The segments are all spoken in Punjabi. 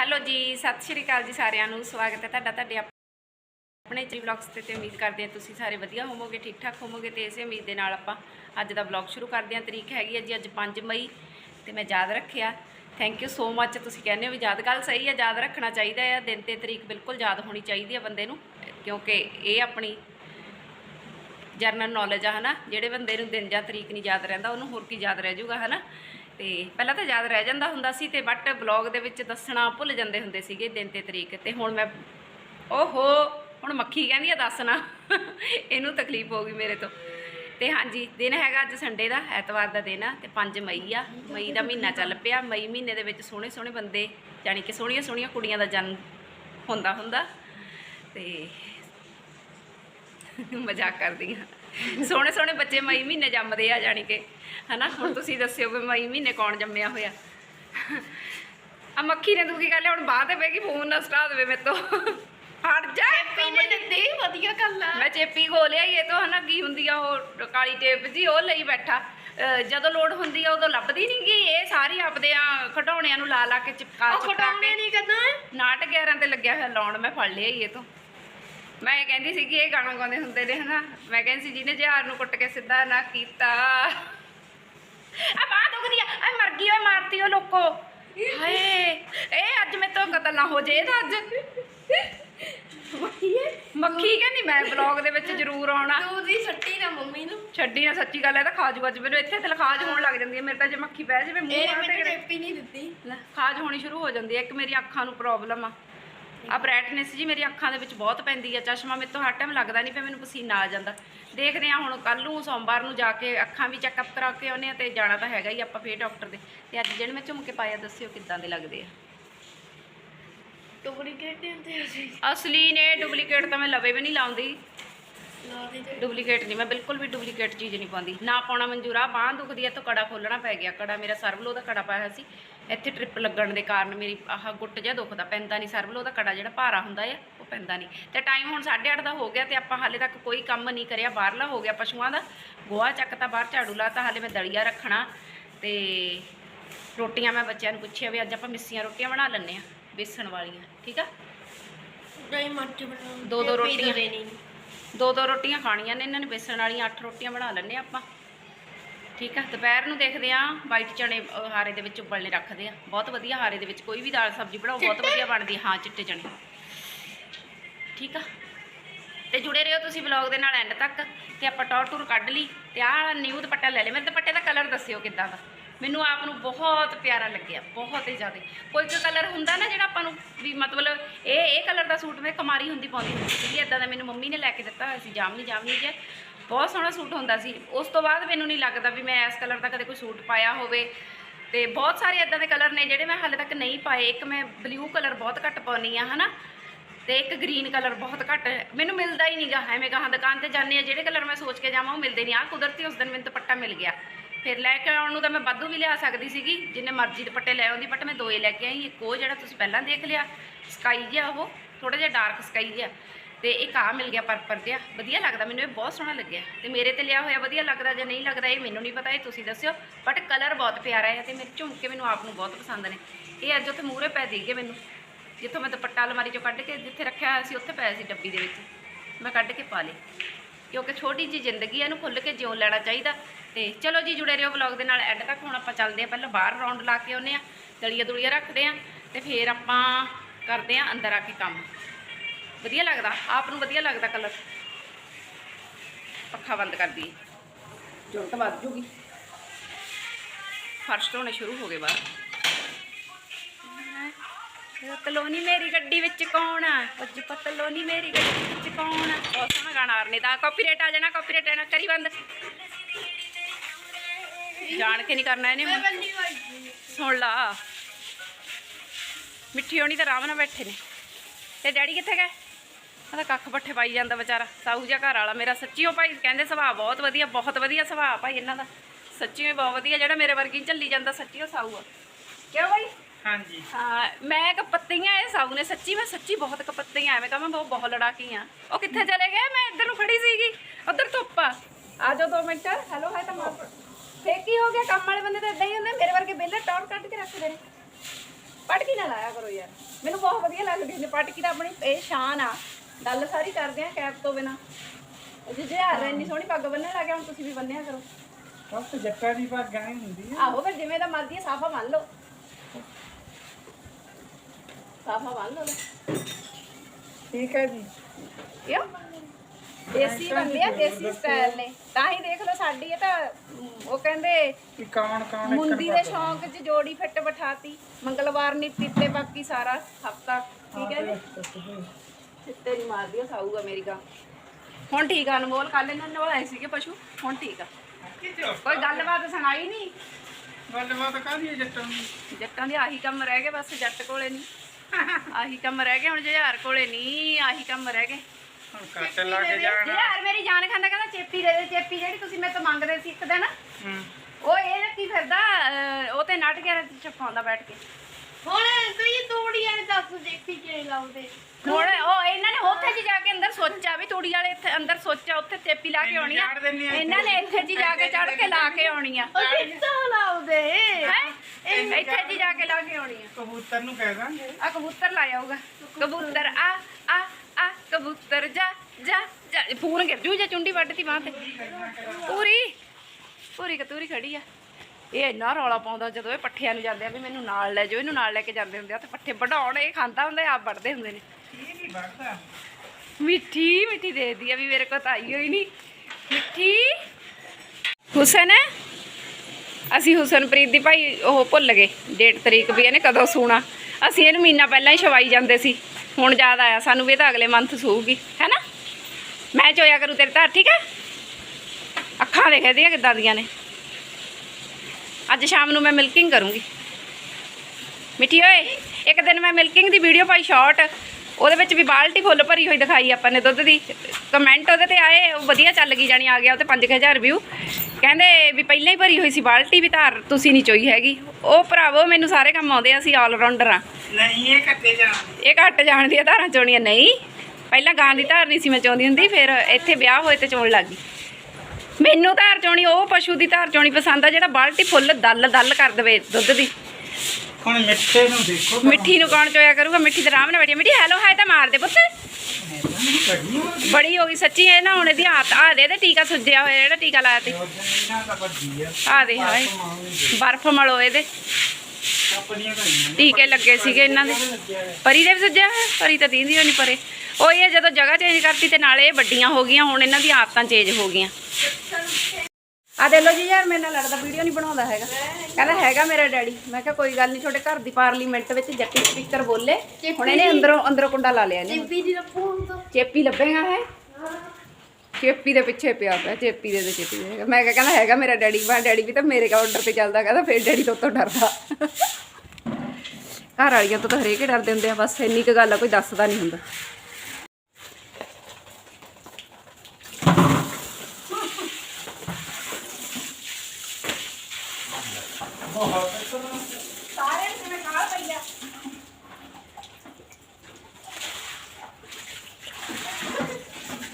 ਹੈਲੋ ਜੀ, ਸਤਿ ਸ਼੍ਰੀ ਅਕਾਲ ਜੀ ਸਾਰਿਆਂ ਨੂੰ। ਸਵਾਗਤ ਹੈ ਤੁਹਾਡਾ ਤੁਹਾਡੇ ਆਪਣੇ ਜੀ ਵਲੌਗਸ ਤੇ ਤੇ ਉਮੀਦ ਕਰਦੇ ਹਾਂ ਤੁਸੀਂ ਸਾਰੇ ਵਧੀਆ ਹੋਵੋਗੇ ਠੀਕ ਠਾਕ ਹੋਵੋਗੇ ਤੇ ਇਸੇ ਉਮੀਦ ਦੇ ਨਾਲ ਆਪਾਂ ਅੱਜ ਦਾ ਵਲੌਗ ਸ਼ੁਰੂ ਕਰਦੇ ਹਾਂ। ਤਰੀਕ ਹੈਗੀ ਹੈ ਜੀ ਅੱਜ 5 ਮਈ ਤੇ ਮੈਂ ਯਾਦ ਰੱਖਿਆ। ਥੈਂਕ ਯੂ ਸੋ ਮੱਚ ਤੁਸੀਂ ਕਹਿੰਦੇ ਹੋ ਵੀ ਯਾਦ ਗੱਲ ਸਹੀ ਹੈ, ਯਾਦ ਰੱਖਣਾ ਚਾਹੀਦਾ ਹੈ। ਦਿਨ ਤੇ ਤਰੀਕ ਬਿਲਕੁਲ ਯਾਦ ਹੋਣੀ ਚਾਹੀਦੀ ਹੈ ਬੰਦੇ ਨੂੰ, ਕਿਉਂਕਿ ਇਹ ਆਪਣੀ ਜਰਨਲ ਨੌਲੇਜ ਆ, ਹਨਾ? ਜਿਹੜੇ ਬੰਦੇ ਨੂੰ ਦਿਨ ਜਾਂ ਤਰੀਕ ਨਹੀਂ ਯਾਦ ਰਹਿੰਦਾ, ਉਹਨੂੰ ਹੋਰ ਕੀ ਯਾਦ ਰਹਿ ਜਾਊਗਾ, ਹਨਾ? ਤੇ ਪਹਿਲਾਂ ਤਾਂ ਯਾਦ ਰਹਿ ਜਾਂਦਾ ਹੁੰਦਾ ਸੀ ਤੇ ਬਟ ਬਲੌਗ ਦੇ ਵਿੱਚ ਦੱਸਣਾ ਭੁੱਲ ਜਾਂਦੇ ਹੁੰਦੇ ਸੀਗੇ ਦਿਨ ਤੇ ਤਰੀਕ ਤੇ ਹੁਣ ਮੈਂ ਓਹੋ, ਹੁਣ ਮੱਖੀ ਕਹਿੰਦੀ ਆ ਦੱਸਣਾ। ਇਹਨੂੰ ਤਕਲੀਫ ਹੋ ਗਈ ਮੇਰੇ ਤੋਂ। ਤੇ ਹਾਂਜੀ, ਦਿਨ ਹੈਗਾ ਅੱਜ ਸੰਡੇ ਦਾ, ਐਤਵਾਰ ਦਾ ਦਿਨ ਆ ਤੇ 5 ਮਈ ਆ। ਮਈ ਦਾ ਮਹੀਨਾ ਚੱਲ ਪਿਆ। ਮਈ ਮਹੀਨੇ ਦੇ ਵਿੱਚ ਸੋਹਣੇ ਸੋਹਣੇ ਬੰਦੇ ਯਾਨੀ ਕਿ ਸੋਹਣੀਆਂ ਸੋਹਣੀਆਂ ਕੁੜੀਆਂ ਦਾ ਜਨਮ ਹੁੰਦਾ ਹੁੰਦਾ ਤੇ ਮਜ਼ਾਕ ਕਰਦੀ ਹਾਂ ਸੋਹਣੇ ਸੋਹਣੇ ਬੱਚੇ ਮਈ ਮਹੀਨੇ ਜੰਮਦੇ ਆ ਜਾਣੀ ਕਿ ਹਨਾ? ਹੁਣ ਤੁਸੀਂ ਦੱਸਿਓ ਵੀ ਮਈ ਮਹੀਨੇ ਕੌਣ ਜੰਮਿਆ ਹੋਇਆ? ਆ ਮੱਖੀ ਨੇ ਦੁਖੀ ਕਰ ਲਿਆ ਹੁਣ ਬਾਅਦ ਤੇ ਬੈਗੀ ਫੋਨ ਨਾ ਸਟਾ ਦੇਵੇ ਮੇਰੇ ਤੋਂ। ਹਟ ਜਾ। ਪੀਨੇ ਦਿੱਤੀ ਵਧੀਆ ਗੱਲ ਆ। ਮੈਂ ਚੇਪੀ ਖੋਲਿਆ ਇਹ ਤੋਂ ਹਨਾ ਕੀ ਹੁੰਦੀ ਆ ਉਹ ਕਾਲੀ ਟੇਪ ਜੀ ਉਹ ਲਈ ਬੈਠਾ। ਅਹ ਜਦੋਂ ਲੋਡ ਹੁੰਦੀ ਆ ਉਦੋਂ ਲੱਭਦੀ ਨਹੀਂ ਗੀ। ਇਹ ਸਾਰੀ ਆਪਦੇ ਆ ਖਡਾਉਣਿਆਂ ਨੂੰ ਲਾ ਲਾ ਕੇ ਚਿਪਕਾ ਉਹ ਚਿਪਕਾ ਖਟਾਉਣੇ ਕੇ ਨਹੀਂ ਕਰਨਾ ਨਾਟ 11 ਤੇ ਲੱਗਿਆ ਹੋਇਆ ਲਾਉਣ ਮੈਂ ਫੜ ਲਿਆ ਇਹ ਤੋਂ। ਮੈਂ ਇਹ ਕਹਿੰਦੀ ਸੀ ਕਿ ਇਹ ਗਾਣਾ ਗਾਉਂਦੇ ਹੁੰਦੇ ਨੇ ਹਨਾ। ਮੈਂ ਕਹਿੰਦੀ ਸੀ ਜਿਹਨੇ ਜਹਾਰ ਨੂੰ ਕੁੱਟ ਕੇ ਸਿੱਧਾ ਨਾ ਕੀਤਾ। ਆ ਬਾਹ ਦੁਖਦੀ ਆ ਆ ਮਰ ਗਈ ਓਏ ਮਾਰਤੀ ਓ ਲੋਕੋ। ਹਾਏ ਇਹ ਅੱਜ ਮੈਂ ਤੋਂ ਕਤਲ ਨਾ ਹੋ ਜੇ ਇਹਦਾ ਅੱਜ। ਮੱਖੀ ਕਹਿੰਦੀ ਮੈਂ ਬਲੌਗ ਦੇ ਵਿੱਚ ਜ਼ਰੂਰ ਆਉਣਾ। ਤੂੰ ਦੀ ਸੱਟੀ ਨਾ ਮੰਮੀ ਨੂੰ। ਛੱਡੀ ਨਾ ਸੱਚੀ ਗੱਲ ਹੈ ਤਾਂ ਖਾਜੂ ਅੱਜ ਮੈਨੂੰ ਇੱਥੇ ਤੇ ਲਖਾਜ ਹੋਣ ਲੱਗ ਜਾਂਦੀ ਹੈ ਮੇਰੇ ਤਾਂ ਜੇ ਮੱਖੀ ਬਹਿ ਜਾਵੇ ਮੂੰਹ ਇਹ ਮੈਨੂੰ ਤੇ ਟੇਪੀ ਨਹੀਂ ਦਿੱਤੀ। ਲੈ, ਖਾਜ ਹੋਣੀ ਸ਼ੁਰੂ ਹੋ ਜਾਂਦੀ ਹੈ ਇੱਕ ਮੇਰੀ ਅੱਖਾਂ ਨੂੰ ਪ੍ਰੋਬਲਮ ਆ। ਆ ਬ੍ਰਾਈਟਨੈਸ ਜੀ ਮੇਰੀ ਅੱਖਾਂ ਦੇ ਵਿੱਚ ਬਹੁਤ ਪੈਂਦੀ ਆ ਚਸ਼ਮਾ ਮੇਰੇ ਤੋਂ ਹਰ ਟਾਈਮ ਲੱਗਦਾ ਨਹੀਂ ਪਿਆ ਮੈਨੂੰ ਪਸੀਨਾ ਆ ਜਾਂਦਾ। ਦੇਖਦੇ ਆ ਹੁਣ ਕੱਲ ਨੂੰ ਸੋਮਵਾਰ ਨੂੰ ਜਾ ਕੇ ਅੱਖਾਂ ਵੀ ਚੈੱਕਅਪ ਕਰਾ ਕੇ ਆਉਨੇ ਆ ਤੇ ਜਾਣਾ ਤਾਂ ਹੈਗਾ ਹੀ ਆਪਾਂ ਫੇਰ ਡਾਕਟਰ ਦੇ। ਤੇ ਅੱਜ ਜਿਹੜੇ ਮੈਂ ਝੁਮਕੇ ਪਾਇਆ ਦੱਸਿਓ ਕਿੱਦਾਂ ਦੇ ਲੱਗਦੇ ਆ? ਡੁਪਲੀਕੇਟ ਦਿੰਦੇ ਅਸੀਂ। ਅਸਲੀ ਨੇ ਡੁਪਲੀਕੇਟ ਤਾਂ ਮੈਂ ਲਵੇ ਵੀ ਨਹੀਂ ਲਾਉਂਦੀ। ਡੁਪਲੀਕੇਟ ਨਹੀਂ ਮੈਂ ਬਿਲਕੁਲ ਵੀ ਡੁਪਲੀਕੇਟ ਚੀਜ਼ ਨਹੀਂ ਪਾਉਂਦੀ। ਨਾ ਪਾਉਣਾ ਮਨਜ਼ੂਰ ਆ ਬਾਂਹ ਦੁਖਦੀ ਹੈ ਤਾਂ ਕੜਾ ਖੋਲਣਾ ਪੈ ਗਿਆ। ਕੜਾ ਮੇਰਾ ਸਰਵਲੋ ਦਾ ਕੜਾ ਪਾਇਆ ਸੀ। ਇੱਥੇ ਟ੍ਰਿਪ ਲੱਗਣ ਦੇ ਕਾਰਨ ਮੇਰੀ ਆਹ ਗੁੱਟ ਜਿਹਾ ਦੁਖਦਾ ਪੈਂਦਾ ਨਹੀਂ ਸਰਵਲੋ ਦਾ ਕੜਾ ਜਿਹੜਾ ਭਾਰਾ ਹੁੰਦਾ ਹੈ ਉਹ ਪੈਂਦਾ ਨਹੀਂ ਤੇ ਟਾਈਮ ਹੁਣ 8:30 ਦਾ ਹੋ ਗਿਆ ਤੇ ਆਪਾਂ ਹਾਲੇ ਤੱਕ ਕੋਈ ਕੰਮ ਨਹੀਂ ਕਰਿਆ ਬਾਹਰਲਾ ਹੋ ਗਿਆ ਪਸ਼ੂਆਂ ਦਾ। ਗੋਹਾ ਚੱਕਤਾ ਬਾਹਰ ਝਾੜੂ ਲਾਤਾ ਹਾਲੇ ਮੈਂ ਦਲੀਆ ਰੱਖਣਾ ਤੇ ਰੋਟੀਆਂ ਮੈਂ ਬੱਚਿਆਂ ਨੂੰ ਪੁੱਛਿਆ ਵੀ ਅੱਜ ਆਪਾਂ ਮਿੱਸੀਆਂ ਰੋਟੀਆਂ ਬਣਾ ਲੈਂਦੇ ਆ ਬੇਸਣ ਵਾਲੀਆਂ ਠੀਕ ਆ? ਨਹੀਂ ਮੱਟ ਬਣਾ ਦੋ- ਦੋ ਰੋਟੀਆਂ। ਦੋ ਦੋ ਰੋਟੀਆਂ ਖਾਣੀਆਂ ਨੇ ਇਹਨਾਂ ਨੇ ਬੇਸਣ ਵਾਲੀਆਂ ਅੱਠ ਰੋਟੀਆਂ ਬਣਾ ਲੈਣੇ ਆਪਾਂ। ਠੀਕ ਆ ਦੁਪਹਿਰ ਨੂੰ ਦੇਖਦੇ ਆ ਵਾਈਟ ਚਣੇ ਹਾਰੇ ਦੇ ਵਿੱਚ ਉਬਲਣੇ ਰੱਖਦੇ ਆ। ਬਹੁਤ ਵਧੀਆ ਹਾਰੇ ਦੇ ਵਿੱਚ ਕੋਈ ਵੀ ਦਾਲ ਸਬਜ਼ੀ ਬਣਾਓ ਬਹੁਤ? ਵਧੀਆ ਬਣਦੀ ਹਾਂ ਚਿੱਟੇ ਚਣੇ ਠੀਕ ਆ। ਤੇ ਜੁੜੇ ਰਹੋ ਤੁਸੀਂ ਵਲੌਗ ਦੇ ਨਾਲ ਐਂਡ ਤੱਕ ਤੇ ਆਪਾਂ ਟੌਰ ਟੂਰ ਕੱਢ ਲਈ। ਤੇ ਆਹ ਨਿਊ ਦੁਪੱਟਾ ਲੈ ਲਿਆ ਮੇਰੇ ਦੁਪੱਟੇ ਦਾ ਕਲਰ ਦੱਸਿਓ ਕਿੱਦਾਂ ਦਾ। ਮੈਨੂੰ ਆਪ ਨੂੰ ਬਹੁਤ ਪਿਆਰਾ ਲੱਗਿਆ ਬਹੁਤ ਹੀ ਜ਼ਿਆਦਾ। ਕੋਈ ਕੋਈ ਕਲਰ ਹੁੰਦਾ ਨਾ ਜਿਹੜਾ ਆਪਾਂ ਨੂੰ ਵੀ ਮਤਲਬ ਇਹ ਇਹ ਕਲਰ ਦਾ ਸੂਟ ਮੈਂ ਕੁਮਾਰੀ ਹੁੰਦੀ ਪਾਉਂਦੀ ਹੁੰਦੀ ਸੀ ਇਦਾਂ ਦਾ ਮੈਨੂੰ ਮੰਮੀ ਨੇ ਲੈ ਕੇ ਦਿੱਤਾ ਹੋਇਆ ਸੀ। ਜਾਮਨੀ ਜਾਮਨੀ ਜਿਹਾ। ਬਹੁਤ ਸੋਹਣਾ ਸੂਟ ਹੁੰਦਾ ਸੀ। ਉਸ ਤੋਂ ਬਾਅਦ ਮੈਨੂੰ ਨਹੀਂ ਲੱਗਦਾ ਵੀ ਮੈਂ ਇਸ ਕਲਰ ਦਾ ਕਦੇ ਕੋਈ ਸੂਟ ਪਾਇਆ ਹੋਵੇ। ਤੇ ਬਹੁਤ ਸਾਰੇ ਇਦਾਂ ਦੇ ਕਲਰ ਨੇ ਜਿਹੜੇ ਮੈਂ ਹਾਲੇ ਤੱਕ ਨਹੀਂ ਪਾਏ। ਇੱਕ ਮੈਂ ਬਲੂ ਕਲਰ ਬਹੁਤ ਘੱਟ ਪਾਉਣੀ ਆ ਹਨਾ? ਤੇ ਇੱਕ ਗ੍ਰੀਨ ਕਲਰ ਬਹੁਤ ਘੱਟ। ਮੈਨੂੰ ਮਿਲਦਾ ਹੀ ਨਹੀਂਗਾ। ਐਵੇਂ ਕਹਾਂ ਦੁਕਾਨ ਤੇ ਜਾਂਦੇ ਆ ਜਿਹੜੇ ਕਲਰ ਮੈਂ ਸੋਚ ਕੇ ਜਾਵਾਂ ਉਹ ਮਿਲਦੇ ਨਹੀਂ। ਆ ਕੁਦਰਤੀ ਉਸ ਦਿਨ ਮੈਨੂੰ ਦੁਪੱਟਾ ਮਿਲ ਗਿਆ। ਫਿਰ ਲੈ ਕੇ ਆਉਣ ਨੂੰ ਤਾਂ ਮੈਂ ਵਾਧੂ ਵੀ ਲਿਆ ਸਕਦੀ ਸੀਗੀ। ਜਿੰਨੇ ਮਰਜ਼ੀ ਦੁਪੱਟੇ ਲੈ ਆਉਂਦੀ ਬਟ ਮੈਂ ਦੋਏ ਲੈ ਕੇ ਆਈ। ਇੱਕ ਉਹ ਜਿਹੜਾ ਤੁਸੀਂ ਪਹਿਲਾਂ ਦੇਖ ਲਿਆ ਸਕਾਈ ਜਿਹਾ ਉਹ ਥੋੜਾ ਜਿਹਾ ਡਾਰਕ ਸਕਾਈ ਜਿਹਾ। ਤੇ ਇੱਕ ਆ ਮਿਲ ਗਿਆ ਪਰਪਲ ਜਿਹਾ। ਵਧੀਆ ਲੱਗਦਾ, ਮੈਨੂੰ ਇਹ ਬਹੁਤ ਸੋਹਣਾ ਲੱਗਿਆ। ਤੇ ਮੇਰੇ ਤੇ ਲਿਆ ਹੋਇਆ ਵਧੀਆ ਲੱਗਦਾ ਜਾਂ ਨਹੀਂ ਲੱਗਦਾ, ਇਹ ਮੈਨੂੰ ਨਹੀਂ ਪਤਾ, ਇਹ ਤੁਸੀਂ ਦੱਸਿਓ। ਬਟ ਕਲਰ ਬਹੁਤ ਪਿਆਰਾ ਹੈ ਤੇ ਮੇਰੇ ਝੁਮਕੇ ਮੈਨੂੰ ਆਪ ਨੂੰ ਬਹੁਤ ਪਸੰਦ ਨੇ। ਇਹ ਅੱਜ ਉੱਥੇ ਮੂਹਰੇ ਪੈ ਦੀਗੇ ਮੈਨੂੰ। ਜਿੱਥੋਂ ਮੈਂ ਦੁਪੱਟਾ ਅਲਮਾਰੀ ਚੋਂ ਕੱਢ ਕੇ ਜਿੱਥੇ ਰੱਖਿਆ ਹੋਇਆ ਸੀ, ਉੱਥੇ ਪਿਆ ਸੀ ਡੱਬੀ ਦੇ ਵਿੱਚ। ਮੈਂ ਕੱਢ ਕੇ ਪਾ ਲਏ ਕਿਉਂਕਿ ਛੋਟੀ ਜੀ ਜ਼ਿੰਦਗੀ ਹੈ ਇਹਨੂੰ ਖੁੱਲ੍ਹ ਕੇ ਜਿਉਂ ਲੈਣਾ ਚਾਹੀਦਾ। ਤੇ ਚਲੋ ਜੀ, ਜੁੜੇ ਰਹੋ ਵਲੌਗ ਦੇ ਨਾਲ ਐਡ ਤੱਕ। ਹੁਣ ਆਪਾਂ ਚੱਲਦੇ ਆ ਪਹਿਲਾਂ ਬਾਹਰ ਰਾਉਂਡ ਲਾ ਕੇ ਆਉਂਦੇ ਆ ਦਲੀਆ ਦੁਲੀਆ ਰੱਖਦੇ ਆ ਤੇ ਫਿਰ ਆਪਾਂ ਕਰਦੇ ਆ ਅੰਦਰ ਆ ਕੇ ਕੰਮ। ਵਧੀਆ ਲੱਗਦਾ ਆਪ ਨੂੰ ਵਧੀਆ ਲੱਗਦਾ ਕਲਰ ਪੱਖਾ ਬੰਦ ਕਰ ਦਈਏ। ਜੁਲਟ ਵੱਧ ਜੂਗੀ। ਫਰਸ਼ ਧੋਣੇ ਸ਼ੁਰੂ ਹੋ ਗਏ ਬਾਹਰ। ਪਤਲੋਨੀ ਮੇਰੀ ਗੱਡੀ ਵਿੱਚ ਕੌਣ ਆ? ਅੱਜ ਪਤਲੋਨੀ ਮੇਰੀ ਗੱਡੀ ਵਿੱਚ ਕੌਣ ਆ? ਬਹੁਤ ਸੋਹਣਾ ਗਾਣਾ ਆਰਨੇ ਦਾ ਕਾਪੀਰਾਈਟ ਆ ਜਾਣਾ ਕਾਪੀਰਾਈਟ ਆਣਾ ਕਰੀ ਬੰਦ। ਜਾਣ ਕੇ ਨਹੀਂ ਕਰਨਾ ਇਹਨੇ। ਸੁਣ ਲਾ। ਮਿੱਠੀ ਹੋਣੀ ਤਾਂ ਆਰਾਮ ਨਾਲ ਬੈਠੇ ਨੇ। ਤੇ ਡੈਡੀ ਕਿੱਥੇ ਗਏ? ਉਹਦਾ ਕੱਖ ਪੱਠੇ ਪਾਈ ਜਾਂਦਾ ਵਿਚਾਰਾ। ਸਾਊ ਜਿਹਾ ਘਰ ਵਾਲਾ ਮੇਰਾ। ਸੱਚੀਓ ਭਾਈ ਕਹਿੰਦੇ ਸੁਭਾਅ ਬਹੁਤ ਵਧੀਆ ਬਹੁਤ ਵਧੀਆ ਸੁਭਾਅ ਭਾਈ ਇਹਨਾਂ ਦਾ। ਸੱਚੀਓ ਬਹੁਤ ਵਧੀਆ ਜਿਹੜਾ ਮੇਰੇ ਵਰਗੀ ਨੂੰ ਝੱਲੀ ਜਾਂਦਾ ਸੱਚੀਓ ਸਾਊ ਆ। ਕਿਉਂ ਭਾਈ ਹਾਂਜੀ। ਹਾਂ ਮੈਂ ਕਪੱਤੀਆਂ ਇਹ ਸਾਊ ਨੇ ਸੱਚੀ ਮੈਂ ਸੱਚੀ ਬਹੁਤ ਕਪੱਤੀਆਂ ਐਵੇਂ ਕਹਾਂ ਮੈਂ ਬਹੁਤ ਬਹੁਤ ਲੜਾਕੀ ਆ। ਉਹ ਕਿੱਥੇ ਚਲੇ ਗਏ? ਮੈਂ ਇੱਧਰ ਨੂੰ ਖੜੀ ਸੀਗੀ। ਉੱਧਰ ਧੁੱਪ ਆ। ਆ ਜਾਓ ਦੋ ਮਿੰਟ। ਹੈਲੋ ਹੈ ਤਾਂ ਮਾਰ। ਫੇਰ ਕੀ ਹੋ ਗਿਆ? ਕੰਮ ਵਾਲੇ ਬੰਦੇ ਤਾਂ ਇਦਾਂ ਹੀ ਹੁੰਦੇ ਮੇਰੇ ਵਰਗੇ ਵਿਹਲੇ ਟੌਰ ਕੱਢ ਕੇ ਰੱਖਦੇ ਨੇ। ਪਟਕੀ ਨਾ ਲਾਇਆ ਕਰੋ ਯਾਰ। ਮੈਨੂੰ ਬਹੁਤ ਵਧੀਆ ਲੱਗਦੀ ਹੈ ਪਟਕੀ ਤਾਂ ਆਪਣੀ ਇਹ ਸ਼ਾਨ ਆ। ਗੱਲ ਸਾਰੀ ਕਰਦੇ ਆ ਕੈਪ ਤੋਂ ਬਿਨਾ। ਜੇ ਜੇ ਆ ਇੰਨੀ ਸੋਹਣੀ ਪੱਗ ਬੰਨਣ ਲੱਗੇ ਹੁਣ ਤੁਸੀਂ ਵੀ ਬੰਨਿਆ ਕਰੋ। ਬਸ ਜੱਟਾਂ ਦੀ ਭਾਗ ਗਾਂ ਹੁੰਦੀ ਹੈ ਆਹੋ ਫਿਰ ਜਿਵੇਂ ਦਾ ਮਰਜ਼ੀ ਹੈ, ਸਾਫਾ ਬੰਨ ਲਓ। ਸਾਫਾ ਬੰਨ ਲਓ ਠੀਕ ਹੈ ਜੀ। ਕਿਉਂ? ਦੇਸੀ ਬੰਦੇ ਆ ਦੇਸੀ ਸਟਾਈਲ ਨੇ। ਤਾਂ ਹੀ ਦੇਖ ਲਓ ਸਾਡੀ ਇਹ ਤਾਂ ਅਮ, ਉਹ ਕਹਿੰਦੇ ਕਿ ਕੌਣ ਕੌਣ ਮੁੰਦੀ ਦੇ ਸ਼ੌਂਕ 'ਚ ਜੋੜੀ ਫਿੱਟ ਬਿਠਾਤੀ। ਮੰਗਲਵਾਰ ਨੀਤੀ ਤੇ ਬਾਕੀ ਸਾਰਾ ਹਫਤਾ। ਠੀਕ ਹੈ ਜੀ। ਸਿੱਤੇ ਨਹੀਂ ਮਾਰਦੀ ਉਹ ਸਾਊਗਾ ਮੇਰੀ ਗਾਂ। ਹੁਣ ਠੀਕ ਆ ਅਨਮੋਲ ਕੱਲ ਇਹਨਾਂ ਨਾਲ ਆਏ ਸੀਗੇ ਪਸ਼ੂ। ਹੁਣ ਠੀਕ ਆ। ਕੋਈ ਗੱਲਬਾਤ ਸੁਣਾਈ ਨਹੀਂ ਗੱਲਬਾਤ ਕਾਹਦੀ ਹੈ ਜੱਟਾਂ ਦੀ? ਜੱਟਾਂ ਦੇ ਆਹੀ ਕੰਮ ਰਹਿ ਗਏ ਬਸ ਜੱਟ ਕੋਲੇ ਨਹੀਂ ਆਹੀ ਕੰਮ ਰਹਿ ਗਏ ਹੁਣ ਜੁਝਾਰ ਕੋਲੇ ਨਹੀਂ ਆਹੀ ਕੰਮ ਰਹਿ ਗਏ। ਹੁਣ ਕੱਟ ਲਾ ਕੇ ਜਾਣਾ। ਜੁਝਾਰ ਮੇਰੀ ਜਾਨ ਖਾਂਦਾ ਕਹਿੰਦਾ ਚੇਪੀ ਦੇ ਦੇ ਚੇਪੀ ਜਿਹੜੀ ਤੁਸੀਂ ਮੇਰੇ ਤੋਂ ਮੰਗਦੇ ਸੀ ਇੱਕ ਦਿਨ। ਹੂੰ। ਉਹ ਇਹ ਰੱਖੀ ਫਿਰਦਾ ਉਹ ਤੇ ਨਟ ਗਿਆ ਚਪਾਉਂਦਾ ਬੈਠ ਕੇ। ਹੁਣ ਤੁਸੀਂ ਤੋੜੀਆਂ ਨੇ ਦੱਸ ਦੇਖੀ ਕਿਵੇਂ ਲਾਉਂਦੇ। ਹੁਣ ਉਹ ਇਹਨਾਂ ਨੇ ਉੱਥੇ ਜੀ ਜਾ ਕੇ ਅੰਦਰ ਸੋਚਿਆ ਵੀ ਤੂੜੀ ਵਾਲੇ ਇੱਥੇ ਅੰਦਰ ਸੋਚਿਆ ਉੱਥੇ ਚੇਪੀ ਲਾ ਕੇ ਆਉਣੀ ਆ। ਚਾੜ ਦਿੰਨੀ ਆ ਇਹਨਾਂ ਨੇ ਇੱਥੇ ਜੀ ਜਾ ਕੇ ਚੜ ਕੇ ਲਾ ਕੇ ਆਉਣੀ ਆ। ਉਹ ਕਿੱਥੋਂ ਲਾਉਂਦੇ? ਹੈ? ਇੱਥੇ ਜੀ ਜਾ ਕੇ ਲਾ ਕੇ ਆਉਣੀ ਆ। ਕਬੂਤਰ ਨੂੰ ਕਹਿ ਦਾਂਗੇ। ਆ ਕਬੂਤਰ ਲਾਇਆ ਹੋਊਗਾ। ਕਬੂਤਰ ਆ ਆ ਆ ਕਬੂਤਰ ਜਾ ਜਾ ਜਾ। ਫੂਨ ਗਿਰ ਜੂ ਜੇ ਚੁੰਡੀ ਵੱਢਤੀ ਬਾਹ ਤੇ। ਪੂਰੀ ਪੂਰੀ ਕਤੂਰੀ ਖੜੀ ਆ। ਇਹ ਇੰਨਾ ਰੌਲਾ ਪਾਉਂਦਾ ਜਦੋਂ ਇਹ ਪੱਠਿਆਂ ਨੂੰ ਜਾਂਦੇ ਆ ਵੀ ਮੈਨੂੰ ਨਾਲ ਲੈ ਜਾਓ ਇਹਨੂੰ ਨਾਲ ਲੈ ਕੇ ਜਾਂਦੇ ਹੁੰਦੇ ਆ ਤੇ ਪੱਠੇ ਵਢਾਉਣ ਇਹ ਖਾਂਦਾ ਹੁੰਦਾ ਆਪ ਵੱਢਦੇ ਹੁੰਦੇ ਨੇ। ਵੜਦਾ ਮਿੱਠੀ ਮਿੱਠੀ ਦੇ ਦੀ ਆ ਵੀ ਮੇਰੇ ਕੋਲ ਤਾਂ ਆਈ ਹੋਈ ਨਹੀਂ। ਮਿੱਠੀ। ਹੁਸਨ ਅਸੀਂ ਹੁਸਨਪ੍ਰੀਤ ਦੀ ਭਾਈ ਉਹ ਭੁੱਲ ਗਏ ਡੇਟ ਤਰੀਕ ਵੀ ਇਹਨੇ ਕਦੋਂ ਸੂਣਾ। ਅਸੀਂ ਇਹਨੂੰ ਮਹੀਨਾ ਪਹਿਲਾਂ ਹੀ ਛਵਾਈ ਜਾਂਦੇ ਸੀ। ਹੁਣ ਯਾਦ ਆਇਆ ਸਾਨੂੰ ਵੀ ਇਹ ਤਾਂ ਅਗਲੇ ਮੰਥ ਸੂਗੀ ਹੈਨਾ ਮੈਂ ਚੋਇਆ ਕਰੂ ਤੇਰੇ ਤਾਂ ਠੀਕ ਹੈ? ਅੱਖਾਂ ਦੇਖ ਇਹਦੀਆਂ ਕਿੱਦਾਂ ਦੀਆਂ ਨੇ। ਅੱਜ ਸ਼ਾਮ ਨੂੰ ਮੈਂ ਮਿਲਕਿੰਗ ਕਰੂੰਗੀ। ਮਿੱਠੀ ਓਏ ਇੱਕ ਦਿਨ ਮੈਂ ਮਿਲਕਿੰਗ ਦੀ ਵੀਡੀਓ ਪਾਈ ਸ਼ਾਰਟ ਉਹਦੇ ਵਿੱਚ ਵੀ ਬਾਲਟੀ ਫੁੱਲ ਭਰੀ ਹੋਈ ਦਿਖਾਈ ਆਪਾਂ ਨੇ ਦੁੱਧ ਦੀ। ਕਮੈਂਟ ਉਹਦੇ ਤੇ ਆਏ ਉਹ ਵਧੀਆ ਚੱਲ ਗਈ ਜਾਣੀ ਆ ਗਿਆ ਉਹ ਤੇ 5000 ਰਿਵਿਊ ਕਹਿੰਦੇ ਵੀ ਪਹਿਲਾਂ ਹੀ ਭਰੀ ਹੋਈ ਸੀ ਬਾਲਟੀ ਵੀ ਧਾਰ ਤੁਸੀਂ ਨਹੀਂ ਚੋਈ ਹੈਗੀ। ਉਹ ਭਰਾਵੋ ਮੈਨੂੰ ਸਾਰੇ ਕੰਮ ਆਉਂਦੇ ਆ ਅਸੀਂ ਆਲ ਰਾਉਂਡਰ ਆ। ਨਹੀਂ ਇਹ ਕੱਟੇ ਜਾਣਦੇ ਇਹ ਘੱਟ ਜਾਣਦੀ ਆ ਧਾਰਾਂ ਚੋਣੀਆਂ ਨਹੀਂ। ਪਹਿਲਾਂ ਗਾਂ ਦੀ ਧਾਰ ਨਹੀਂ ਸੀ ਮੈਂ ਚੋਂਦੀ ਹੁੰਦੀ ਫਿਰ ਇੱਥੇ ਵਿਆਹ ਹੋਏ ਤੇ ਚੋਣ ਲੱਗ ਗਈ। ਮੈਨੂੰ ਧਾਰ ਚੋਣੀ ਉਹ ਪਸ਼ੂ ਦੀ ਧਾਰ ਚੋਣੀ ਪਸੰਦ ਆ ਜਿਹੜਾ ਬਾਲਟੀ ਫੁੱਲ ਦਲ ਦਲ ਕਰ ਦੇਵੇ ਦੁੱਧ ਦੀ। ਹੁਣ ਮਿੱਠੇ ਨੂੰ ਦੇਖੋ ਮਿੱਠੀ ਨੂੰ ਕੌਣ ਚੋਇਆ ਕਰੂਗਾ? ਮਿੱਠੀ ਤੇ ਆਰਾਮ ਨਾਲ ਬੈਠੀ। ਮਿੱਠੀ ਹੈਲੋ ਹਾਏ ਤਾਂ ਮਾਰ ਦੇ ਪੁੱਤ। ਹੋ ਬੜੀ ਹੋ ਗਈ ਸੱਚੀ ਇਹ ਨਾ ਹੁਣ ਇਹਦੀ ਹੱਥ ਆ ਦੇ ਤੇ ਟੀਕਾ ਸੁੱਜਿਆ ਹੋਇਆ ਜਿਹੜਾ ਟੀਕਾ ਲਾਇਆ ਤੇ ਆ ਦੇ ਹਾਏ। ਬਰਫ ਮਲੋ ਇਹਦੇ। ਟੀਕੇ ਲੱਗੇ ਸੀਗੇ ਇਹਨਾਂ ਦੇ। ਪਰੀ ਦੇ ਵੀ ਸੱਜਿਆ ਹੋਇਆ? ਪਰੀ ਤਾਂ ਦੀਂਦੀ ਹੋਣੀ ਪਰੇ। ਉਹ ਇਹ ਜਦੋਂ ਜਗ੍ਹਾ ਚੇਂਜ ਕਰਤੀ ਤੇ ਨਾਲੇ ਇਹ ਵੱਡੀਆਂ ਹੋ ਗਈਆਂ ਹੁਣ ਇਹਨਾਂ ਦੀਆਂ ਆਦਤਾਂ ਚੇਂਜ ਹੋ ਗਈਆਂ। ਆ ਦੇ ਲੋ ਜੀ ਯਾਰ ਮੇਰੇ ਨਾਲ ਲੜਦਾ ਵੀਡੀਓ ਨਹੀਂ ਬਣਾਉਂਦਾ ਹੈਗਾ। ਕਹਿੰਦਾ ਹੈਗਾ ਮੇਰਾ ਡੈਡੀ। ਮੈਂ ਕਿਹਾ ਕੋਈ ਗੱਲ ਨਹੀਂ ਤੁਹਾਡੇ ਘਰ ਦੀ ਪਾਰਲੀਮੈਂਟ ਵਿੱਚ ਜੱਟੀ ਸਪੀਕਰ ਬੋਲੇ। ਹੁਣ ਇਹਨੇ ਅੰਦਰੋਂ ਅੰਦਰੋਂ ਕੁੰਡਾ ਲਾ ਲਿਆ ਇਹਨੇ। ਚਿੰਪੀ ਦੀ ਫੋਨ ਤੋਂ। ਚੇਪੀ ਲੱਭੇਗਾ ਹੈ ਚੇਪੀ ਦੇ ਪਿੱਛੇ ਪਿਆ ਪਿਆ ਚੇਪੀ ਦੇ ਦੇ ਚੇਪੀ ਦੇ। ਮੈਂ ਕਿਹਾ ਕਹਿੰਦਾ ਹੈਗਾ ਮੇਰਾ ਡੈਡੀ ਮੈਂ ਡੈਡੀ ਵੀ ਤਾਂ ਮੇਰੇ ਕਾਊਂਟਰ ਤੇ ਚੱਲਦਾ ਕਹਿੰਦਾ ਫਿਰ ਡੈਡੀ ਤੋਂ ਤੋਂ ਡਰਦਾ। ਘਰ ਵਾਲੀਆਂ ਤੋਂ ਤਾਂ ਹਰੇਕ ਡਰਦੇ ਹੁੰਦੇ ਆ ਬਸ ਇੰਨੀ ਕੁ ਗੱਲ ਆ ਕੋਈ ਦੱਸਦਾ ਨਹੀਂ ਹੁੰਦਾ।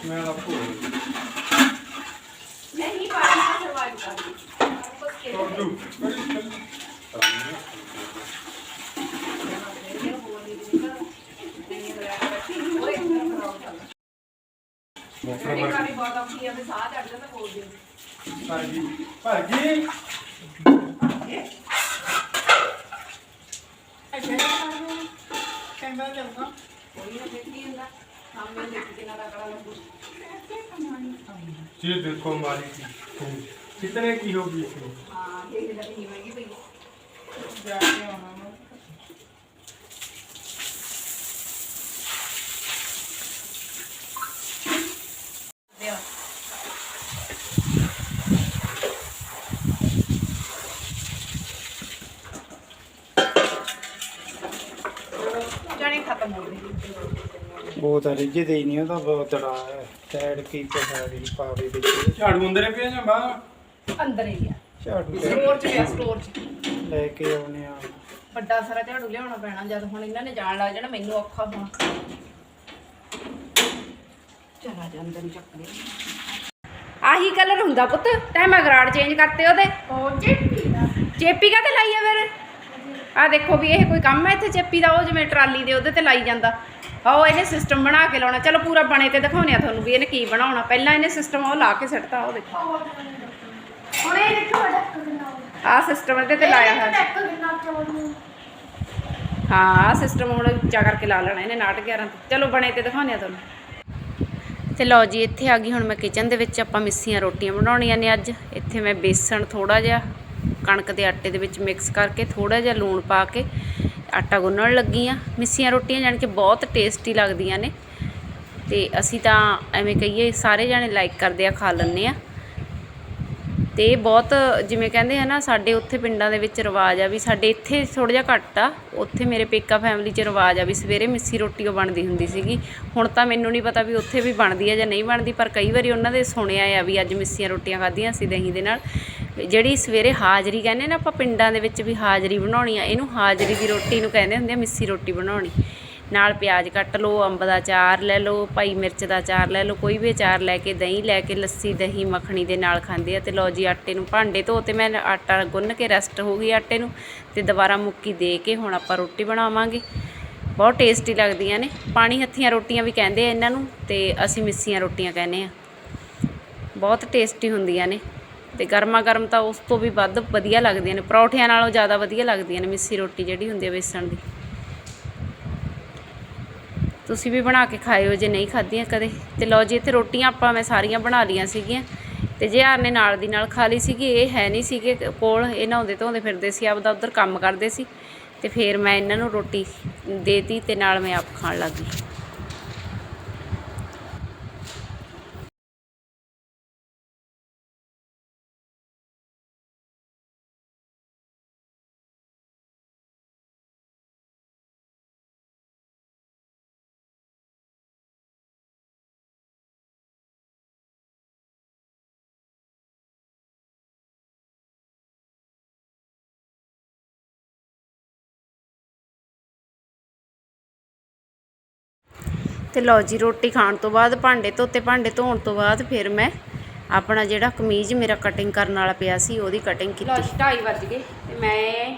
ਮੈਂ ਤਾਂ ਭੁੱਲ ਨਹੀਂ ਪਾਣੀ ਸਰਵਾਈਵ ਕਰਦੀ ਕਾਰੀ ਬਹੁਤ ਔਖੀ ਆ ਵੀ ਸਾਹ ਚੜ ਜਾਂਦਾ ਬੋਲਦੀ। ਭਾਜੀ ਭਾਜੀ ਕਹਿੰਦਾ ਚੱਲਦਾ ਕੋਈ ਨਾ ਦੇਖੀ ਹੁੰਦਾ ਸਾਹਮਣੇ ਦੇਖ ਕੇ ਨਾ ਰਗੜਾ ਲੱਗੂ ये देखो हमारी की कितने की होगी इसमें ਹਾਂ ਬਹੁਤ ਰਿਜੇ ਦੇ ਨਹੀਂ ਉਹਦਾ ਬਹੁਤ ੜਾ ਹੈ। ਸਾਈਡ ਕੀ ਪਸਾੜੀ ਪਾਵੇ ਵਿੱਚ। ਝਾੜੂ ਅੰਦਰੇ ਪਿਆ ਜਾਂ ਬਾਹਰ? ਅੰਦਰ ਹੀ ਆ। ਝਾੜੂ ਸਟੋਰ ਚ ਪਿਆ ਸਟੋਰ ਚ। ਲੈ ਕੇ ਆਉਣੇ ਆ। ਵੱਡਾ ਸਾਰਾ ਝਾੜੂ ਲਿਆਉਣਾ ਪੈਣਾ ਜਦ ਹੁਣ ਇਹਨਾਂ ਨੇ ਜਾਣ ਲੱਗ ਜਾਣਾ ਮੈਨੂੰ ਔਖਾ ਹੋਣਾ। ਚਲਾ ਜਾ ਅੰਦਰ ਹੀ ਚੱਕ ਆਹੀ ਕਲਰ ਹੁੰਦਾ ਪੁੱਤ ਤੈਂ ਮਗਰਾੜ ਚੇਂਜ ਕਰਤੇ ਉਹਦੇ। ਉਹ ਚਿੰਪੀ ਦਾ। ਚੇਪੀ ਕਾਤੇ ਲਾਈ ਆ ਫਿਰ? ਆ ਦੇਖੋ ਵੀ ਇਹ ਕੋਈ ਕੰਮ ਹੈ ਇੱਥੇ ਚੱਪੀ ਦਾ ਉਹ ਜਿਵੇਂ ਟਰਾਲੀ ਦੇ ਉਹਦੇ ਤੇ ਲਾਈ ਜਾਂਦਾ। ਆਓ ਇਹਨੇ ਸਿਸਟਮ ਬਣਾ ਕੇ ਲਾਉਣਾ। ਚਲੋ ਪੂਰਾ ਬਣੇ ਤੇ ਦਿਖਾਉਂਦੇ ਆ ਤੁਹਾਨੂੰ ਵੀ ਇਹਨੇ ਕੀ ਬਣਾਉਣਾ। ਪਹਿਲਾਂ ਇਹਨੇ ਸਿਸਟਮ ਉਹ ਲਾ ਕੇ ਸਿੱਟਤਾ ਉਹ ਦੇਖੋ। ਹੁਣ ਇਹ ਦੇਖੋ ਆਹ ਸਿਸਟਮ ਇਹਦੇ ਤੇ ਲਾਇਆ ਹੋਇਆ। ਹਾਂ। ਸਿਸਟਮ ਹੁਣ ਉੱਚਾ ਕਰਕੇ ਲਾ ਲੈਣਾ ਇਹਨੇ 9 11 ਤੇ। ਚਲੋ ਬਣੇ ਤੇ ਦਿਖਾਉਂਦੇ ਆ ਤੁਹਾਨੂੰ। ਤੇ ਲਓ ਜੀ ਇੱਥੇ ਆ ਗਈ ਹੁਣ ਮੈਂ ਕਿਚਨ ਦੇ ਵਿੱਚ। ਆਪਾਂ ਮਿੱਸੀਆਂ ਰੋਟੀਆਂ ਬਣਾਉਣੀਆਂ ਨੇ ਅੱਜ। ਇੱਥੇ ਮੈਂ ਬੇਸਣ ਥੋੜਾ ਜਿਹਾ ਕਣਕ ਦੇ ਆਟੇ ਦੇ ਵਿੱਚ ਮਿਕਸ ਕਰਕੇ ਥੋੜਾ ਜਿਹਾ ਲੂਣ ਪਾ ਕੇ ਆਟਾ ਗੁੰਨਣ ਲੱਗੀ ਆ ਮਿੱਸੀਆਂ ਰੋਟੀਆਂ ਜਾਣ ਕਿ ਬਹੁਤ ਟੇਸਟੀ ਲੱਗਦੀਆਂ ਨੇ। ਤੇ ਅਸੀਂ ਤਾਂ ਐਵੇਂ ਕਹੀਏ ਸਾਰੇ ਜਾਣੇ ਲਾਈਕ ਕਰਦੇ ਆ, ਖਾ ਲੈਂਦੇ ਆ। ਤੇ ਬਹੁਤ ਜਿਵੇਂ ਕਹਿੰਦੇ ਆ ਨਾ, ਸਾਡੇ ਉੱਥੇ ਪਿੰਡਾਂ ਦੇ ਵਿੱਚ ਰਿਵਾਜ ਆ ਵੀ ਸਾਡੇ ਇੱਥੇ ਥੋੜਾ ਜਿਹਾ ਘੱਟ ਆ। ਉੱਥੇ ਮੇਰੇ ਪੇਕਾ ਫੈਮਿਲੀ 'ਚ ਰਿਵਾਜ ਆ ਵੀ ਸਵੇਰੇ ਮਿੱਸੀ ਰੋਟੀ ਉਹ ਬਣਦੀ ਹੁੰਦੀ ਸੀਗੀ। ਹੁਣ ਤਾਂ ਮੈਨੂੰ ਨਹੀਂ ਪਤਾ ਵੀ ਉੱਥੇ ਵੀ ਬਣਦੀ ਆ ਜਾਂ ਨਹੀਂ ਬਣਦੀ, ਪਰ ਕਈ ਵਾਰੀ ਉਹਨਾਂ ਦੇ ਸੁਣਿਆ ਆ ਵੀ ਅੱਜ ਮਿੱਸੀਆਂ ਰੋਟੀਆਂ ਖਾਧੀਆਂ ਸੀ ਦਹੀਂ ਦੇ ਨਾਲ। ਜਿਹੜੀ ਸਵੇਰੇ ਹਾਜ਼ਰੀ ਕਹਿੰਦੇ ਨਾ ਆਪਾਂ ਪਿੰਡਾਂ ਦੇ ਵਿੱਚ ਵੀ ਹਾਜ਼ਰੀ ਬਣਾਉਣੀ ਆ, ਇਹਨੂੰ ਹਾਜ਼ਰੀ ਦੀ ਰੋਟੀ ਨੂੰ ਕਹਿੰਦੇ ਹੁੰਦੇ ਆ, ਮਿੱਸੀ ਰੋਟੀ ਬਣਾਉਣੀ। ਨਾਲ ਪਿਆਜ਼ ਕੱਟ ਲਓ, ਅੰਬ ਦਾ ਅਚਾਰ ਲੈ ਲਓ, ਭਾਈ ਮਿਰਚ ਦਾ ਅਚਾਰ ਲੈ ਲਓ, ਕੋਈ ਵੀ ਅਚਾਰ ਲੈ ਕੇ, ਦਹੀਂ ਲੈ ਕੇ, ਲੱਸੀ, ਦਹੀਂ, ਮੱਖਣੀ ਦੇ ਨਾਲ ਖਾਂਦੇ ਆ ਤੇ ਲਓ ਜੀ ਆਟੇ ਨੂੰ ਭਾਂਡੇ ਧੋ ਤੇ ਮੈਂ ਆਟਾ ਗੁੰਨ ਕੇ ਰੈਸਟ ਹੋ ਗਈ ਆਟੇ ਨੂੰ ਤੇ ਦੁਬਾਰਾ ਮੁੱਕੀ ਦੇ ਕੇ ਹੁਣ ਆਪਾਂ ਰੋਟੀ ਬਣਾਵਾਂਗੇ। ਬਹੁਤ ਟੇਸਟੀ ਲੱਗਦੀਆਂ ਨੇ। ਪਾਣੀ ਹੱਥੀਆਂ ਰੋਟੀਆਂ ਵੀ ਕਹਿੰਦੇ ਆ ਇਹਨਾਂ ਨੂੰ ਤੇ ਅਸੀਂ ਮਿੱਸੀਆਂ ਰੋਟੀਆਂ ਕਹਿੰਦੇ ਆ। ਬਹੁਤ ਟੇਸਟੀ ਹੁੰਦੀਆਂ ਨੇ। ਤੇ ਗਰਮਾ ਗਰਮ ਤਾਂ ਉਸ ਤੋਂ ਵੀ ਵੱਧ ਵਧੀਆ ਲੱਗਦੀਆਂ ਨੇ, ਪਰੌਠਿਆਂ ਨਾਲੋਂ ਜ਼ਿਆਦਾ ਵਧੀਆ ਲੱਗਦੀਆਂ ਨੇ ਮਿੱਸੀ ਰੋਟੀ ਜਿਹੜੀ ਹੁੰਦੀ ਹੈ ਵੇਸਣ ਦੀ। ਤੁਸੀਂ ਵੀ ਬਣਾ ਕੇ ਖਾਇਓ ਜੇ ਨਹੀਂ ਖਾਧੀਆਂ ਕਦੇ। ਤੇ ਲਓ ਜੀ, ਇੱਥੇ ਰੋਟੀਆਂ ਆਪਾਂ ਮੈਂ ਸਾਰੀਆਂ ਬਣਾ ਲੀਆਂ ਸੀਗੀਆਂ। ਤੇ ਜਿਹਾਰ ਨੇ ਨਾਲ ਦੀ ਨਾਲ ਖਾ ਲਈ ਸੀਗੀ, ਇਹ ਹੈ ਨਹੀਂ ਸੀਗੇ ਕੋਲ, ਇਹ ਨਹਾਉਂਦੇ ਧੋਂਦੇ ਫਿਰਦੇ ਸੀ, ਆਪਦਾ ਉਧਰ ਕੰਮ ਕਰਦੇ ਸੀ। ਤੇ ਫਿਰ ਮੈਂ ਇਹਨਾਂ ਨੂੰ ਰੋਟੀ ਦੇਤੀ ਤੇ ਨਾਲ ਮੈਂ ਆਪ ਖਾਣ ਲੱਗ ਤੇ ਲਓ ਜੀ ਰੋਟੀ ਖਾਣ ਤੋਂ ਬਾਅਦ ਭਾਂਡੇ ਧੋਤੇ ਭਾਂਡੇ ਧੋਣ ਤੋਂ ਬਾਅਦ ਫਿਰ ਮੈਂ ਆਪਣਾ ਜਿਹੜਾ ਕਮੀਜ਼ ਮੇਰਾ ਕਟਿੰਗ ਕਰਨ ਵਾਲਾ ਪਿਆ ਸੀ ਉਹਦੀ ਕਟਿੰਗ ਕੀਤੀ। ਲਓ 2:30 ਵੱਜ ਗਏ ਤੇ ਮੈਂ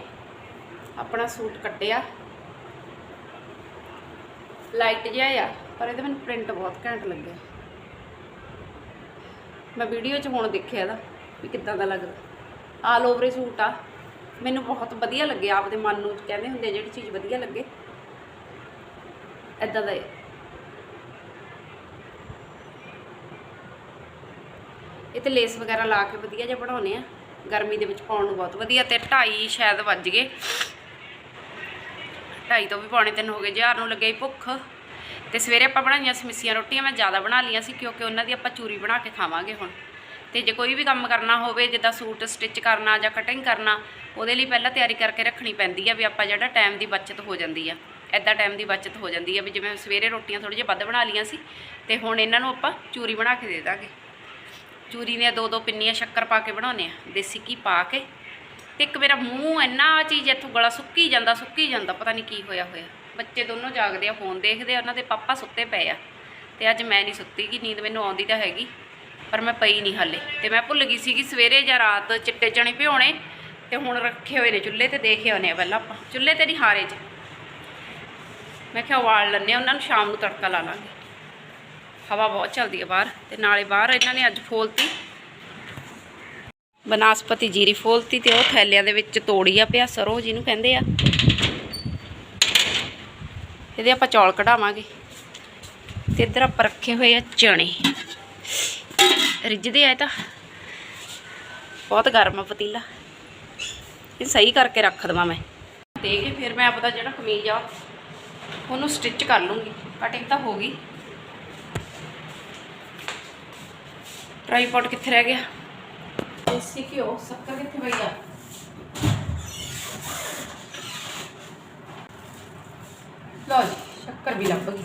ਆਪਣਾ ਸੂਟ ਕੱਟਿਆ। ਲਾਈਟ ਜਿਹਾ ਆ ਪਰ ਇਹਦਾ ਮੈਨੂੰ ਪ੍ਰਿੰਟ ਬਹੁਤ ਘੈਂਟ ਲੱਗਿਆ। ਮੈਂ ਵੀਡੀਓ 'ਚ ਹੁਣ ਦੇਖਿਆ ਇਹਦਾ ਵੀ ਕਿੱਦਾਂ ਦਾ ਲੱਗਦਾ। ਆਲ ਓਵਰ ਸੂਟ ਆ। ਮੈਨੂੰ ਬਹੁਤ ਵਧੀਆ ਲੱਗਿਆ ਆਪਦੇ ਮਨ ਨੂੰ ਕਹਿੰਦੇ ਹੁੰਦੇ ਆ, ਜਿਹੜੀ ਚੀਜ਼ ਵਧੀਆ ਲੱਗੇ। ਐਦਾਂ ਦਾ ਇਹ ਤੇ ਲੇਸ ਵਗੈਰਾ ਲਾ ਕੇ ਵਧੀਆ ਜਿਹਾ ਬਣਾਉਨੇ ਆ। ਗਰਮੀ ਦੇ ਵਿੱਚ ਪਾਉਣ ਨੂੰ ਬਹੁਤ ਵਧੀਆ ਤੇ 2:30 ਸ਼ਾਇਦ ਵੱਜ ਗਏ। 2:30 ਤੋਂ ਵੀ ਪੌਣੇ ਤਿੰਨ ਹੋ ਗਏ ਜਹਾਰ ਨੂੰ ਲੱਗੇ ਭੁੱਖ। ਤੇ ਸਵੇਰੇ ਆਪਾਂ ਬਣਾਈਆਂ ਸੀ ਮਿੱਸੀਆਂ ਰੋਟੀਆਂ, ਮੈਂ ਜ਼ਿਆਦਾ ਬਣਾ ਲਈਆਂ ਸੀ ਕਿਉਂਕਿ ਉਹਨਾਂ ਦੀ ਆਪਾਂ ਚੂਰੀ ਬਣਾ ਕੇ ਖਾਵਾਂਗੇ ਹੁਣ। ਤੇ ਜੇ ਕੋਈ ਵੀ ਕੰਮ ਕਰਨਾ ਹੋਵੇ, ਜਿੱਦਾਂ ਸੂਟ ਸਟਿਚ ਕਰਨਾ ਜਾਂ ਕਟਿੰਗ ਕਰਨਾ, ਉਹਦੇ ਲਈ ਪਹਿਲਾਂ ਤਿਆਰੀ ਕਰਕੇ ਰੱਖਣੀ ਪੈਂਦੀ ਆ ਵੀ ਆਪਾਂ ਜਿਹੜਾ ਟਾਈਮ ਦੀ ਬਚਤ ਹੋ ਜਾਂਦੀ ਆ। ਐਦਾਂ ਟਾਈਮ ਦੀ ਬਚਤ ਹੋ ਜਾਂਦੀ ਆ ਵੀ ਜਿਵੇਂ ਸਵੇਰੇ ਰੋਟੀਆਂ ਥੋੜੀ ਜਿਹੀ ਵੱਧ ਬਣਾ ਲਈਆਂ ਸੀ, ਤੇ ਹੁਣ ਇਹਨਾਂ ਨੂੰ ਆਪਾਂ ਚੂਰੀ ਬਣਾ ਕੇ ਦੇ ਦਾਂਗੇ। ਚੂਰੀ ਦੀਆਂ ਦੋ ਦੋ ਪਿੰਨੀਆਂ ਸ਼ੱਕਰ ਪਾ ਕੇ ਬਣਾਉਂਦੇ ਆ, ਦੇਸੀ ਘੀ ਪਾ ਕੇ। ਤੇ ਇੱਕ ਮੇਰਾ ਮੂੰਹ ਇੰਨਾ ਚੀਜ਼ ਇੱਥੋਂ ਗਲਾ ਸੁੱਕੀ ਜਾਂਦਾ ਸੁੱਕੀ ਜਾਂਦਾ, ਪਤਾ ਨਹੀਂ ਕੀ ਹੋਇਆ ਹੋਇਆ। ਬੱਚੇ ਦੋਨੋਂ ਜਾਗਦੇ ਆ ਫੋਨ ਦੇਖਦੇ ਆ, ਉਹਨਾਂ ਦੇ ਪਾਪਾ ਸੁੱਤੇ ਪਏ ਆ। ਤੇ ਅੱਜ ਮੈਂ ਨਹੀਂ ਸੁੱਤੀ ਕਿ ਨੀਂਦ ਮੈਨੂੰ ਆਉਂਦੀ ਤਾਂ ਹੈਗੀ, ਪਰ ਮੈਂ ਪਈ ਨਹੀਂ ਹਾਲੇ। ਤੇ ਮੈਂ ਭੁੱਲ ਗਈ ਸੀ ਕਿ ਸਵੇਰੇ ਜਾਂ ਰਾਤ ਚਿੱਟੇ ਚਣੇ ਭਿਉਣੇ, ਤੇ ਹੁਣ ਰੱਖੇ ਹੋਏ ਨੇ ਚੁੱਲ੍ਹੇ ਤੇ ਦੇਖੇ ਆਉਂਦੇ ਆ ਪਹਿਲਾਂ ਆਪਾਂ। ਚੁੱਲ੍ਹੇ ਤੇ ਨਹੀਂ ਹਾਰੇ 'ਚ। ਮੈਂ ਕਿਹਾ ਉਬਾਲ ਲੈਂਦੇ ਆ, ਉਹਨਾਂ ਨੂੰ ਸ਼ਾਮ ਨੂੰ ਤੜਕਾ ਲਾ ਲਾਂਗੇ। ਹਵਾ ਬਹੁਤ ਚੱਲਦੀ ਹੈ ਬਾਹਰ ਤੇ ਨਾਲੇ ਬਾਹਰ ਇਹਨਾਂ ਨੇ ਅੱਜ ਫੋਲਤੀ। ਬਨਾਸਪਤੀ ਜੀਰੀ ਫੋਲਤੀ ਤੇ ਉਹ ਥੈਲਿਆਂ ਦੇ ਵਿੱਚ ਤੋੜੀ ਆ ਪਿਆ, ਸਰੋ ਜਿਹਨੂੰ ਕਹਿੰਦੇ ਆ। ਇਹਦੇ ਆਪਾਂ ਚੌਲ ਕਢਾਵਾਂਗੇ। ਤੇ ਇੱਧਰ ਆਪਾਂ ਰੱਖੇ ਹੋਏ ਆ ਚਣੇ ਰਿੱਝਦੇ ਆ ਇਹ ਤਾਂ। ਬਹੁਤ ਗਰਮ ਆ ਪਤੀਲਾ। ਇਹ ਸਹੀ ਕਰਕੇ ਰੱਖ ਦਵਾਂ ਮੈਂ। ਦੇ ਕੇ ਫਿਰ ਮੈਂ ਆਪਦਾ ਜਿਹੜਾ ਕਮੀਜ਼ ਆ, ਉਹਨੂੰ ਸਟਿਚ ਕਰ ਲੂੰਗੀ। ਕਟਿੰਗ ਤਾਂ ਹੋ ਗਈ। ਟ੍ਰਾਈਪੋਡ ਕਿੱਥੇ ਰਹਿ ਗਿਆ? ਦੇਸੀ ਘਿਓ ਸ਼ੱਕਰ ਕਿੱਥੇ ਪਈ ਆ? ਲਓ ਜੀ, ਸ਼ੱਕਰ ਵੀ ਲੱਭ ਗਈ।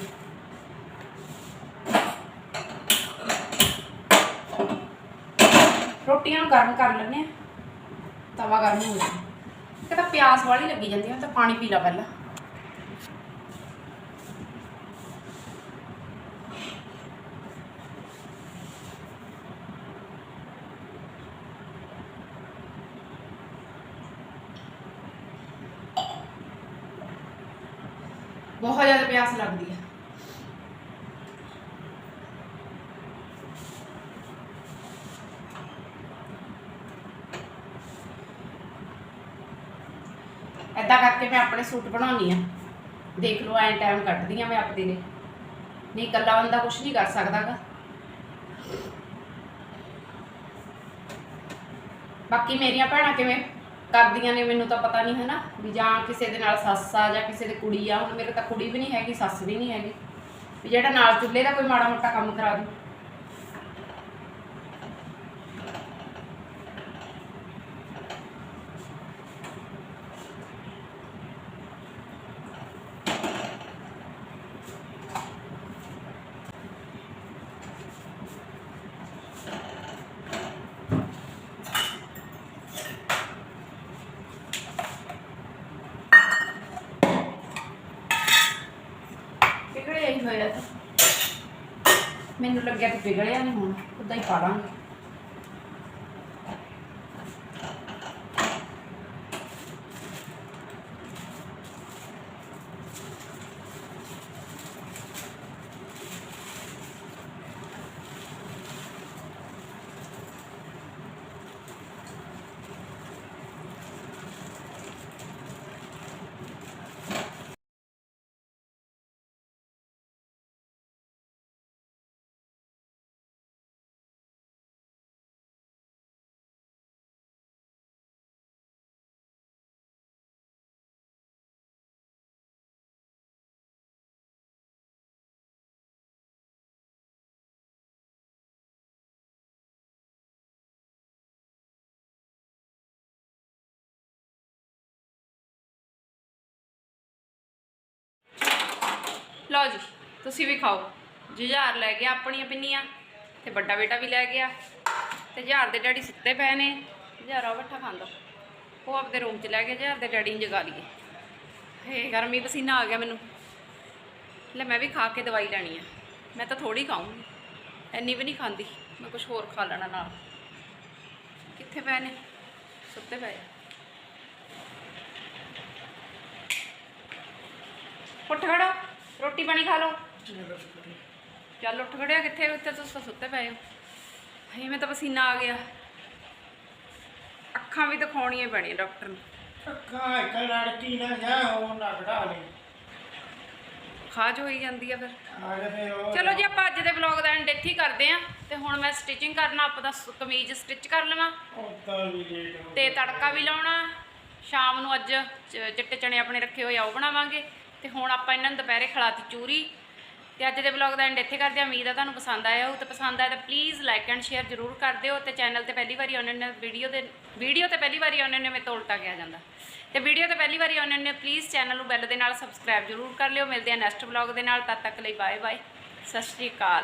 ਰੋਟੀਆਂ ਨੂੰ ਗਰਮ ਕਰ ਲੈਂਦੇ ਆ। ਤਵਾ ਗਰਮ ਹੋ ਗਿਆ। ਕਿ ਤਾਂ ਪਿਆਸ ਵਾਲੀ ਲੱਗੀ ਜਾਂਦੀ ਆ ਤਾਂ ਪਾਣੀ ਪੀ ਲਾ ਪਹਿਲਾਂ। ਬਹੁਤ ਜ਼ਿਆਦਾ ਪਿਆਸ ਲੱਗਦੀ ਹੈ। ਏਦਾਂ ਕਰਕੇ ਮੈਂ ਆਪਣੇ ਸੂਟ ਬਣਾਉਣੀ ਆ ਦੇਖ ਲਓ, ਐਂ ਟਾਈਮ ਕੱਢਦੀ ਆ ਮੈਂ ਆਪਦੇ ਲਈ। ਨਹੀਂ, ਇਕੱਲਾ ਬੰਦਾ ਕੁਝ ਨਹੀਂ ਕਰ ਸਕਦਾਗਾ। ਬਾਕੀ ਮੇਰੀਆਂ ਭੈਣਾਂ ਕਿਵੇਂ? ਕਰਦੀਆਂ ਨੇ, ਮੈਨੂੰ ਤਾਂ ਪਤਾ ਨਹੀਂ ਹੈ ਨਾ ਵੀ ਜਾਂ ਕਿਸੇ ਦੇ ਨਾਲ ਸੱਸ ਆ ਜਾਂ ਕਿਸੇ ਦੇ ਕੁੜੀ ਆ, ਹੁਣ ਮੇਰੇ ਤਾਂ ਕੁੜੀ ਵੀ ਨਹੀਂ ਹੈਗੀ, ਸੱਸ ਵੀ ਨਹੀਂ ਹੈਗੀ। ਵੀ ਜਿਹੜਾ ਨਾਲ ਚੁੱਲ੍ਹੇ ਦਾ ਕੋਈ ਮਾੜਾ ਮੋਟਾ ਕੰਮ ਕਰਾ ਦੂ ਪਿਘੜਿਆ ਹੀ ਹੋਇਆ ਤਾਂ ਮੈਨੂੰ ਲੱਗਿਆ ਕਿ ਪਿਘਲਿਆ ਨਹੀਂ ਹੁਣ ਉਦਾਂ ਹੀ ਪਾ ਲਾਂਗੇ ਲਓ ਜੀ, ਤੁਸੀਂ ਵੀ ਖਾਓ। ਜੁਝਾਰ ਲੈ ਗਿਆ ਆਪਣੀਆਂ ਪਿੰਨੀਆਂ, ਤੇ ਵੱਡਾ ਬੇਟਾ ਵੀ ਲੈ ਗਿਆ। ਤੇ ਜੁਝਾਰ ਦੇ ਡੈਡੀ ਸੁੱਤੇ ਪਏ ਨੇ ਜੁਝਾਰਾ ਬੱਠਾ ਖਾਂਦਾ। ਉਹ ਆਪਦੇ ਰੂਮ 'ਚ ਲੈ ਗਿਆ ਜੁਝਾਰ ਦੇ ਡੈਡੀ ਨੂੰ ਜਗਾ ਲਈਏ। ਹੇ, ਗਰਮੀ ਪਸੀਨਾ ਆ ਗਿਆ ਮੈਨੂੰ। ਲੈ, ਮੈਂ ਵੀ ਖਾ ਕੇ ਦਵਾਈ ਲੈਣੀ ਆ। ਮੈਂ ਤਾਂ ਥੋੜੀ ਖਾਊਂਗੀ। ਇੰਨੀ ਵੀ ਨਹੀਂ ਖਾਂਦੀ। ਮੈਂ ਕੁਝ ਹੋਰ ਖਾ ਲੈਣਾ ਨਾਲ। ਕਿੱਥੇ ਪਏ ਨੇ? ਸੁੱਤੇ ਪਏ ਆ। ਉੱਠ ਖੜੋ। ਰੋਟੀ ਪਾਣੀ ਖਾ ਲਓ। ਚੱਲ ਉੱਠ ਖੜਿਆ ਕਿੱਥੇ ਉੱਤੇ ਤੁਸੀਂ ਸੁੱਤੇ ਪਏ ਹੋ। ਮੈਂ ਤਾਂ ਪਸੀਨਾ ਆ ਗਿਆ। ਅੱਖਾਂ ਵੀ ਦਿਖਾਉਣੀਆਂ ਪੈਣੀਆਂ ਡਾਕਟਰ ਨੂੰ। ਅੱਖਾਂ ਇੱਕ ਲੜਕੀ ਨਾ ਜਾ ਉਹ ਨਾ ਕਢਾ ਲੈ ਖਾਜ ਹੋਈ ਜਾਂਦੀ ਆ ਫਿਰ। ਚਲੋ ਜੀ ਆਪਾਂ ਅੱਜ ਦੇ ਵਲੌਗ ਦਾ ਐਂਡ ਇੱਥੇ ਹੀ ਕਰਦੇ ਆ ਤੇ ਹੁਣ ਮੈਂ ਸਟਿਚਿੰਗ ਕਰਨਾ ਆਪਦਾ ਸ- ਕਮੀਜ਼ ਸਟਿਚ ਕਰ ਲਵਾਂ। ਤੇ ਤੜਕਾ ਵੀ ਲਾਉਣਾ। ਸ਼ਾਮ ਨੂੰ ਅੱਜ ਚਿੱਟੇ ਚਣੇ ਆਪਣੇ ਰੱਖੇ ਹੋਏ ਆ ਉਹ ਬਣਾਵਾਂਗੇ। ਤੇ ਹੁਣ ਆਪਾਂ ਇਹਨਾਂ ਨੂੰ ਦੁਪਹਿਰੇ ਖਿਲਾਤੀ ਚੂਰੀ। ਤੇ ਅੱਜ ਦੇ ਵਲੌਗ ਦਾ ਐਂਡ ਇੱਥੇ ਕਰਦੇ ਆ ਉਮੀਦ ਆ ਤੁਹਾਨੂੰ ਪਸੰਦ ਆਇਆ ਹੋ ਤੇ ਪਸੰਦ ਆਇਆ ਤਾਂ ਪਲੀਜ਼ ਲਾਈਕ ਐਂਡ ਸ਼ੇਅਰ ਜ਼ਰੂਰ ਕਰ ਦਿਓ। ਤੇ ਚੈਨਲ ਤੇ ਪਹਿਲੀ ਵਾਰੀ ਆਉਣੇ ਨੇ ਵੀਡੀਓ ਦੇ ਵੀਡੀਓ ਤੇ ਪਹਿਲੀ ਵਾਰੀ ਆਉਣੇ ਨੇ ਮੈਂ ਤੋਂ ਉਲਟਾ ਕਿਹਾ ਜਾਂਦਾ। ਤੇ ਵੀਡੀਓ ਤੇ ਪਹਿਲੀ ਵਾਰੀ ਆਉਣੇ ਨੇ ਪਲੀਜ਼ ਚੈਨਲ ਨੂੰ ਬੈਲ ਦੇ ਨਾਲ ਸਬਸਕ੍ਰਾਈਬ ਜ਼ਰੂਰ ਕਰ ਲਿਓ। ਮਿਲਦੇ ਆ ਨੈਕਸਟ ਵਲੌਗ ਦੇ ਨਾਲ। ਤਦ ਤੱਕ ਲਈ ਬਾਏ ਬਾਏ ਸਤਿ ਸ਼੍ਰੀ ਅਕਾਲ।